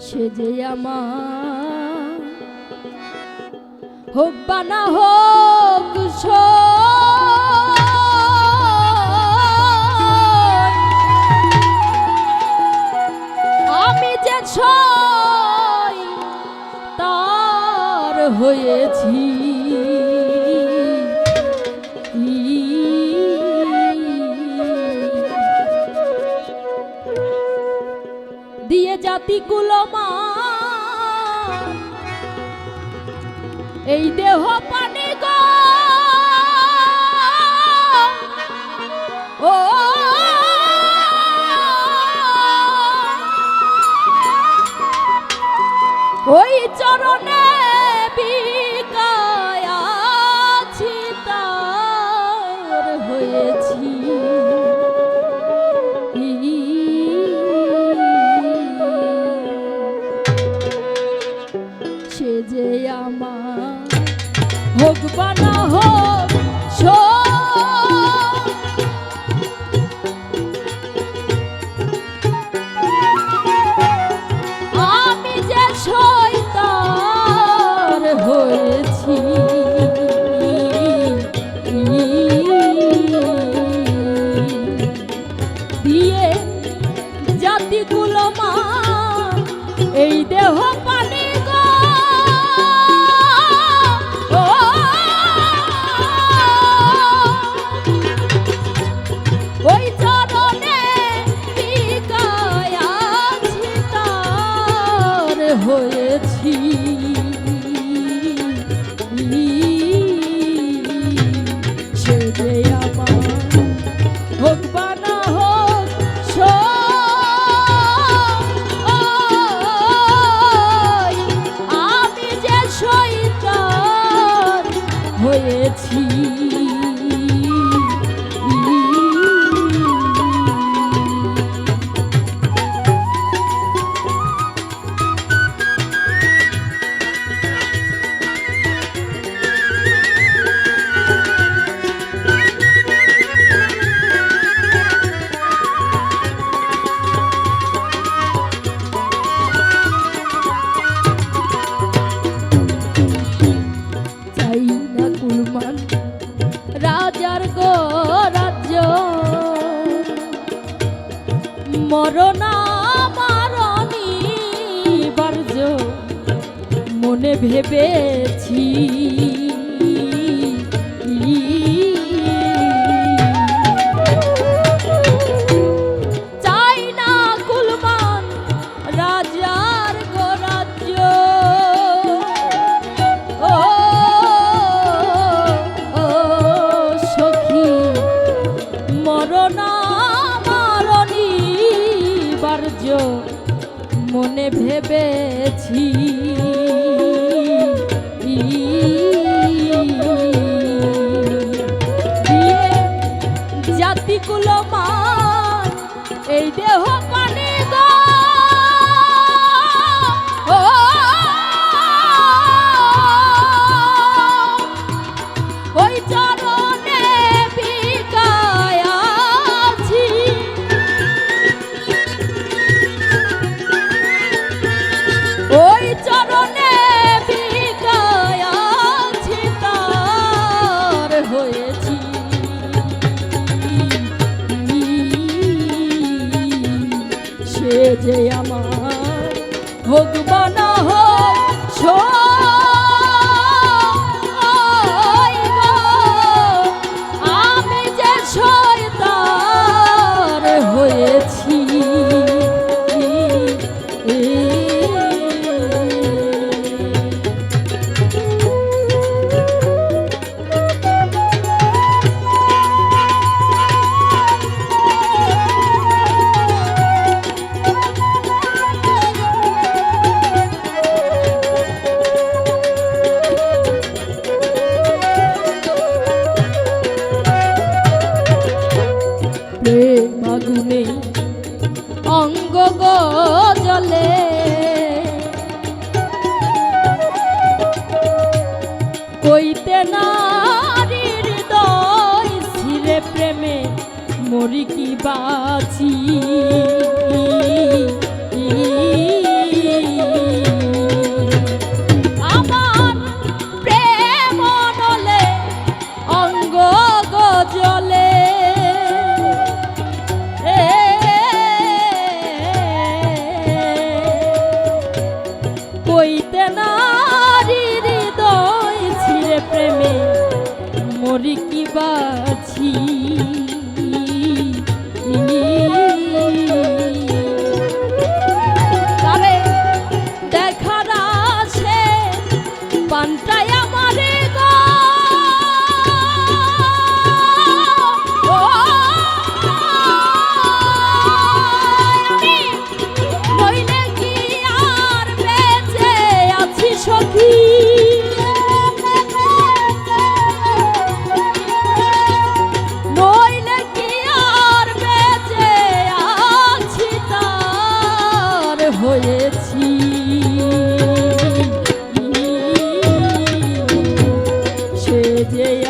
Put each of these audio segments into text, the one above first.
সে যে আমার। হোক বা না হোক আমি যে ছয় তার হয়েছি। এই দেহ পার 你。ভেবেছি। কুলমান এই দেহ লাগবে যে আমার হোক বা না হোক আমি যে শয়তার হয়েছি মরি কি বাঁচি? yeah, yeah.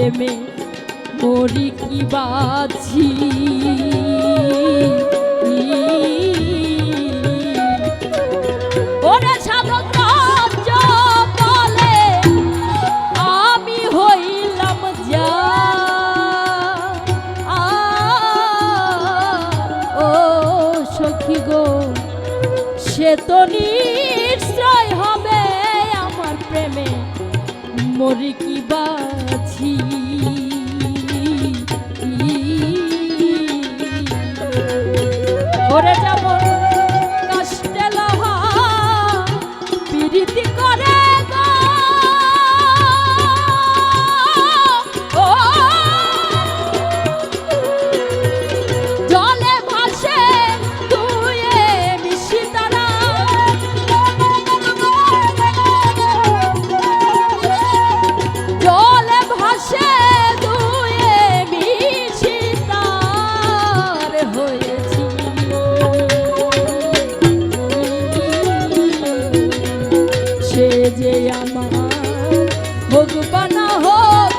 প্রেমে মরি কি বাছি ওরে আমি হইলাম যা। ও সখী গো, সে তো নিশ্চয় হবে আমার প্রেমে। মরি কি সে যে আমার ভগবান হোক